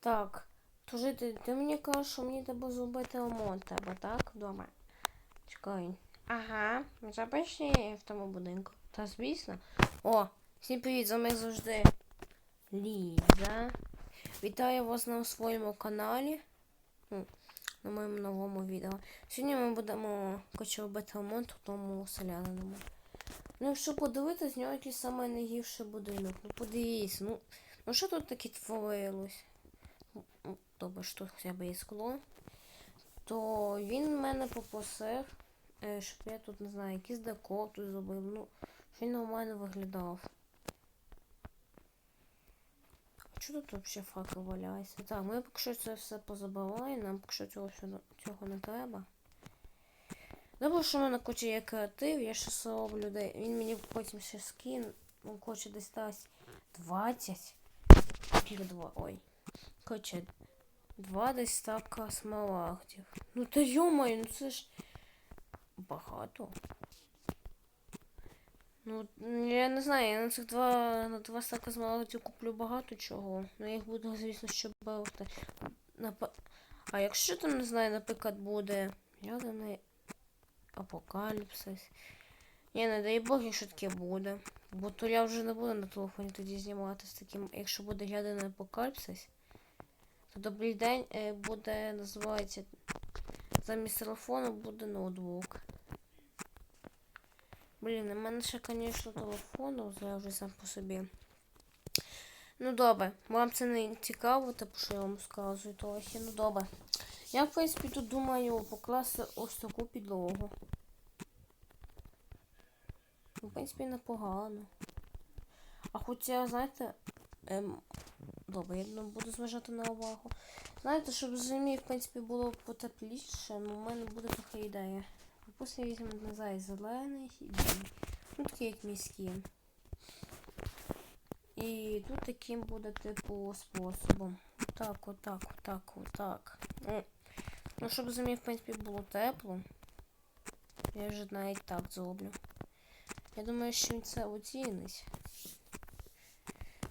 Так, тож ти, ти мені кажеш, що мені треба зробити ремонт тебе, так? Вдома. Чекай. Ага, запиши в тому будинку. Та звісно. О, всім привіт, з вами завжди. Ліза. Вітаю вас на своєму каналі. На моєму новому відео. Сьогодні ми будемо хоче робити ремонт у тому селяниному. Ну, якщо подивитися, з нього якийсь найгірший будинок. Ну подивіться, ну, ну що тут таке творилось? Ну, ну, Добре, що тут хоча б є скло. То він мене попросив, е, щоб я тут, не знаю, якийсь декор тут зробив. Ну, щоб він нормально виглядав. А чого тут взагалі факел валяється? Так, ми поки що це все позабиваємо, нам поки що цього, цього не треба. Добре, що в мене куча є креатив, я ще роблю, де він мені потім ще скин, він хоче десь дасть 20. Ой. Короче, два десь стака смарагдів. Ну та йомаю, ну це ж багато. Ну, я не знаю, я на цих два, на два стака смарагдів куплю багато чого. Ну я їх буду, звісно, ще берти. Нап... А якщо там, не знаю, наприклад, буде ядерний апокаліпсис. Ні, не дай Бог, якщо таке буде. Бо то я вже не буду на телефоні тоді знімати з таким, якщо буде ядерний апокаліпсис, добрий день е, буде, називається, замість телефону буде ноутбук. Блін, у мене ще, звісно, телефон зараз вже сам по собі. Ну добре, вам це не цікаво, типу, що я вам сказую трохи. Ну добре. Я, в принципі, тут думаю покласти ось таку підлогу. Ну, В принципі, непогано. А хоча, знаєте, ем, добре, я не буду зважати на увагу. Знаєте, щоб зимі, в принципі, було потепліше, ну, у мене буде трохи ідея. Допустим, візьмемо, не знаю, зелений і білий. Ну, такий як міський. І тут таким буде, типу, способом. Так, отак, отак, отак. Ну, Ну, щоб зимі, в принципі, було тепло. Я вже навіть так зроблю. Я думаю, що він це оцінить.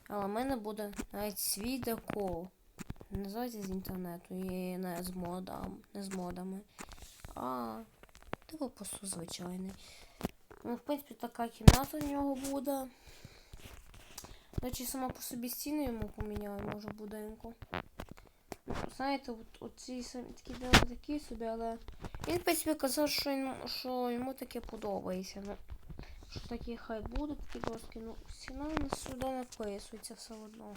Але в мене буде навіть свій декор. Не називається з інтернету і не з модами, не з модами. А типу просто звичайний. Ну, в принципі, така кімната в нього буде. Речі, сама по собі стіни йому поміняю, може, будинку. Знаєте, от, оці самі такі дела такі собі, але він в принципі казав, що йому, що йому таке подобається. Що такі хай будуть такі доски, ну ціна на сюди не вписується все одно.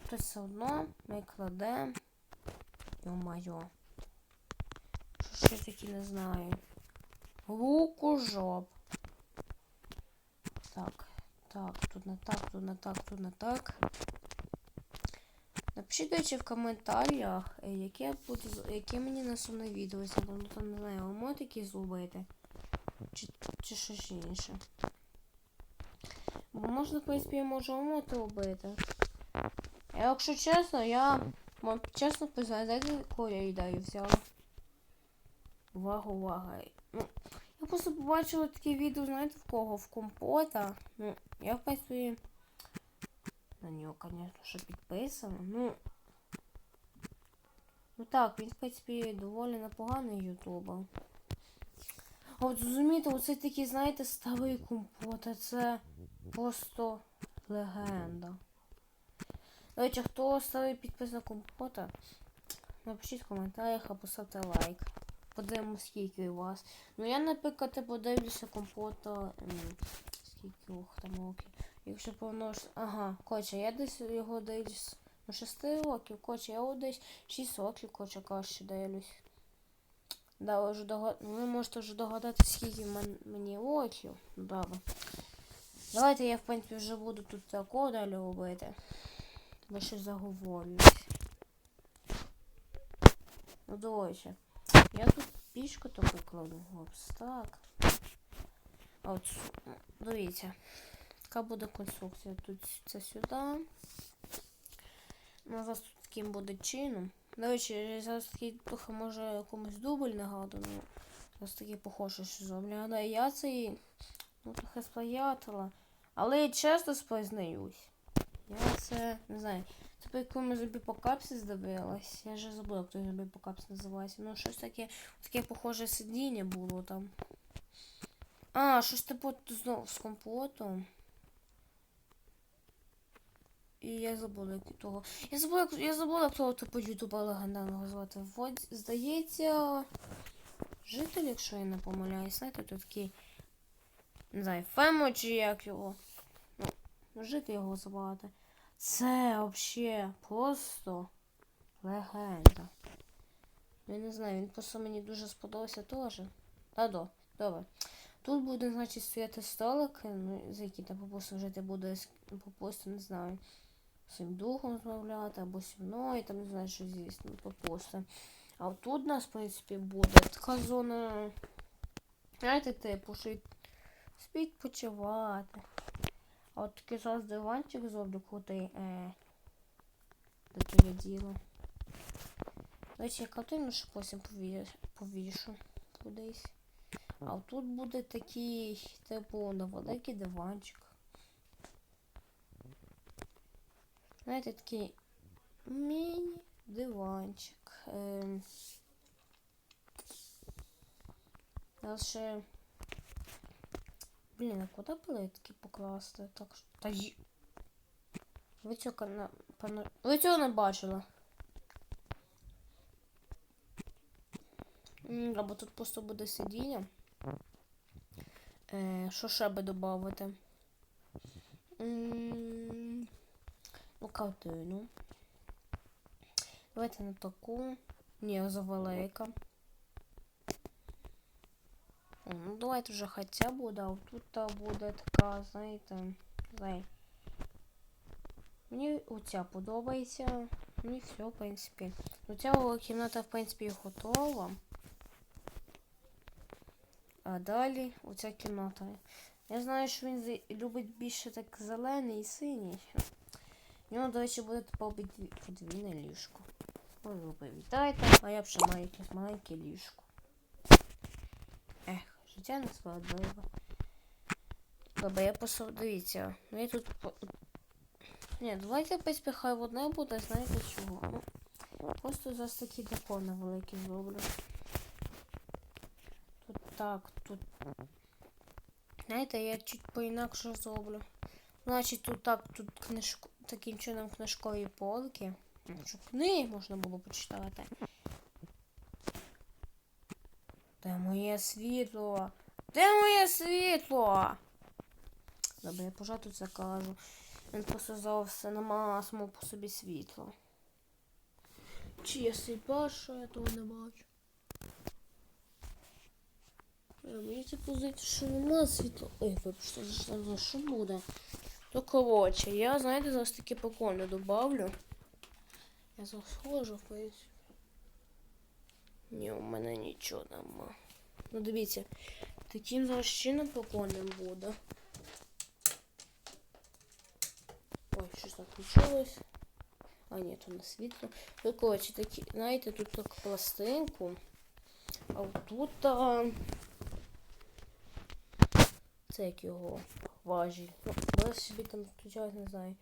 Тобто все одно ми кладемо. Йо-майо. Що ще такі не знаю. Руку жоп. Так, так, тут не так, тут не так, тут не так. Напишіть, речі, в коментарях, е, яке буде, яке мені наступне відео, ну там не знаю, ремонт який зробити. Чи, чи щось інше. Можна, в принципі, я можу ремонт робити. Якщо чесно, я чесно признаю, знаєте, яку я ідею взяла? Увага, увага. Ну, я просто побачила таке відео, знаєте, в кого? В компота. Ну, я, в принципі, на нього, звісно, що підписано. Ну. Ну так, він, в принципі, доволі непоганий ютубер. А от зрозумієте, оце такий, знаєте, старий компот, а це просто легенда. До речі, хто старий підписник компота, напишіть в коментарях або поставте лайк. Подивимось, скільки у вас. Ну я, наприклад, подивлюся компота. Скільки ох, там років. Якщо помножити... Ага, коротше, я десь його десь ну, 6 років, коротше, я його десь 6 років, коротше, краще дивлюсь. Да, вже догад... Ви можете вже догадатися, скільки мен... мені. Ну, Добре. Давайте я, в принципі, вже буду тут тако далі робити. Бо ще заговорююсь. Ну, дорожче. Я тут пічку таку кладу. Опс, так. От, ну, дивіться. Така буде конструкція. Тут це сюди. Ну, зараз тут таким буде чином. До зараз такий трохи може якомусь дубль нагадую. Ну, зараз такий похоже, що зроблю. Я цей ну, трохи сприятила. Але я часто спознаюсь. Я це не знаю. типу, яку ми зомбі по капсі здивилась. Я вже забула, як той зомбі по капсі називається. Ну, щось таке, таке похоже сидіння було там. А, щось типу знову з компотом. І я забула, як того. Я забула, як, я забула, того типу ютуба легендарного звати. Вот, здається. Житель, якщо я не помиляюсь, знаєте, тут такий. Не знаю, Фемо чи як його. Ну, жити його звати. Це взагалі просто легенда. Ну, Я не знаю, він просто мені дуже сподобався теж. Та до, добре. Тут буде, значить, стояти столик, ну, за який там попустим жити буде, попустим, не знаю, своїм духом розмовляти, або зі мною, там, не знаю, що звісно, попустим. А тут у нас, в принципі, буде така зона, знаєте, типу, що спіть почувати. А от такий зараз диванчик зроблю крутий. Е, де то діло. До я картину ще потім повішу кудись. А тут буде такий, типу, невеликий диванчик. Знаєте, такий міні-диванчик. Ем... Блін, а куди плитки покласти? Так, що- та й... Ви цього, кана- пана- Ви цього не бачили? Або тут просто буде сидіння. Е, що ще би додати? М, Ну, картину. Давайте на таку. Ні, завелика. О, Ну, давайте вже хоча буде, а тут та буде така, знаєте, знає. Мені оця подобається. Мені все, в принципі. Оця кімната, в принципі, готова. А далі оця кімната. Я знаю, що він любить більше так зелений і синій. У нього, до речі, буде подві- подвійне ліжко. Ой, ви привітайте, а я б ще маю якесь маленьке ліжко. Ех, життя несправедливе. Добре, я просто дивіться. Ну я тут. по- Ні, давайте в принципі, хай одне буде, знаєте чого? Ну, просто зараз такі декони великі зроблю. Тут так, тут. Знаєте, я чуть по-інакше зроблю. Значить, тут так, тут книжку, таким чином книжкові полки. Щоб книги можна було почитати. Де моє світло? Де моє світло? Добре, я пожа тут закажу. Він просто завжди нема само по собі світло. Чи я сліпа, що я того не бачу? Е, Мені типу здається, що нема світла. Ой, вибачте, що буде? То коротше, я, знаєте, зараз таки прикольно добавлю. Я зараз схожу в принципі. Ні, у мене нічого нема. Ну дивіться, таким зараз чином прикольним буде. Ой, щось включилось. А, ні, то не світло. Ну, коротше, такі, знаєте, тут так пластинку. А тут а... це як його важіль. Ну, я собі там включаю, не знаю.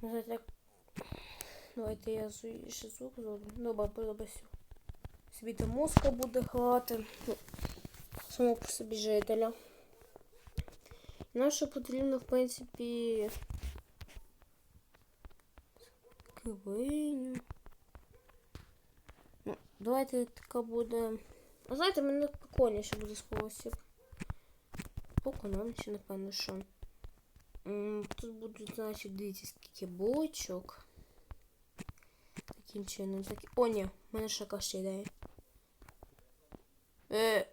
Знаю, як... Давайте я ще звук зроблю. Добре, подобається. Собі там мозка буде грати. Ну, само по собі жителя. Нам ще потрібно, в принципі, кивиню. Ну, давайте така буде. А знаєте, мене прикольніше буде спосіб. Покономче, напевно, що. Тут будуть, значить, дивіться, скільки. Таким чином. Такі... О, ні, в мене ще яка ще ідея. Е,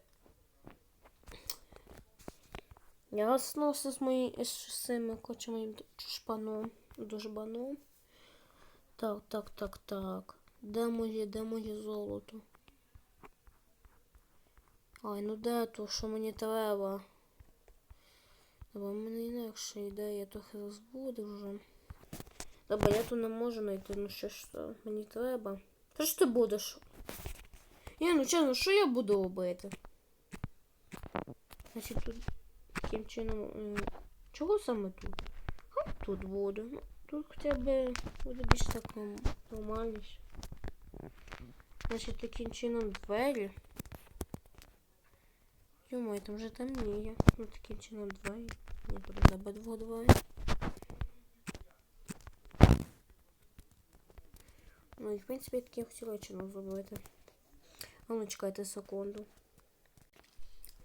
Я сносив з моїм з цим, коротше, моїм шпаном, дружбаном. Так, так, так, так. Де моє, де моє золото? Ай, ну де то, що мені треба? Добре, в мене інакша ідея, я трохи розбуду вже. Добре, я тут не можу знайти, ну що ж то мені треба. Що ж ти будеш? Ні, ну чесно, що я буду робити? Значить, тут таким чином. Чого саме тут? Ха, тут буду. Ну, Тут хоча б буде більш так норм- нормальніше. Значить, таким чином двері. Йому, там вже темніє. Ну таким чином двері. Мені буде забити двох двері. Ну і в принципі таке хотіла чином зробити. А ну чекайте секунду.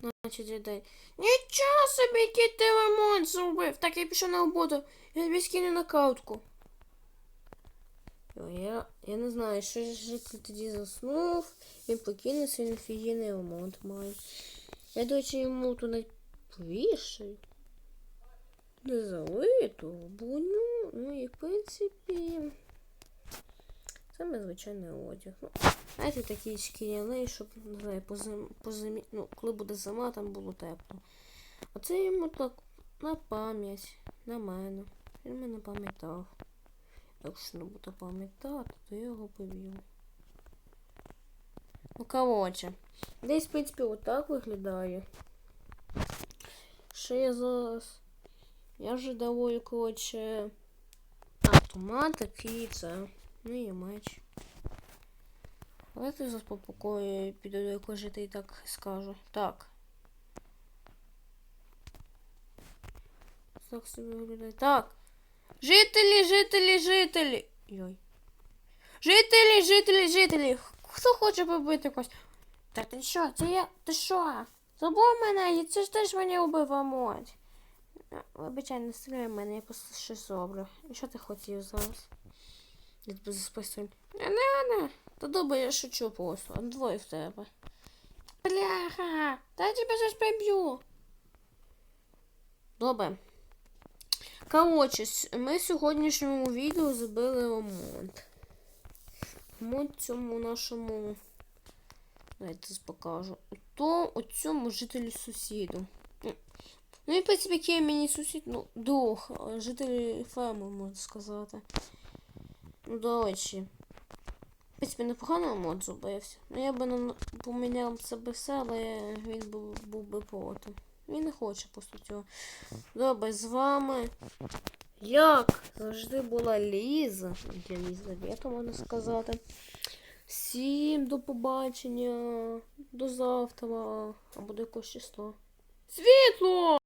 Значить, я дай. Нічого собі, який ти ремонт зробив. Так я пішов на роботу. Я тобі скину на картку. О, Я, я не знаю, що ж житель тоді заснув. Він покинувся, він офігенний ремонт має. Я, до речі, йому туди повішаю. Не залито, броню. Ну і в принципі. Саме звичайний одяг. Ну, знаєте, такі шкіряний, щоб не знаю, по зим, по зимі, ну, коли буде зима, там було тепло. Оце йому так на пам'ять, на мене. Він мене пам'ятав. Якщо не буду пам'ятати, то я його поб'ю. Ну, коротше. Десь, в принципі, отак виглядає. Ще я зараз. Я вже доволі, коротше. Автомат такий, це. Ну і меч. Давайте зараз по покою піду до якого жити і так скажу. Так. Так собі виглядає. Так. Жителі, жителі, жителі. Йой. Жителі, жителі, жителі. Хто хоче побити когось? Та ти що? Це я. Ти що? Забув мене, і це ж теж мене убив мать. Вибачай, не стріляй мене, я просто щось зроблю. І що ти хотів зараз? Тебе засписую. Не надо. Та добре, я шучу просто. Двоє в тебе. Бляха! Та я тебе зараз приб'ю. Добре. Коротше, ми в сьогоднішньому відео зробили ремонт. Ремонт цьому нашому. Давайте покажу. То оцьому жителю сусіду. Ну і в принципі, який мені сусід, ну, друг, а, житель ферми, можна сказати. Ну, до речі. В принципі, непогано ремонт зробився. Ну я би поміняв це би все, але він був, був би проти. Він не хоче просто цього. Добре, з вами. Як завжди була Ліза. Я Єлізавета, можна сказати. Всім до побачення. До завтра. Або до якогось числа. Світло!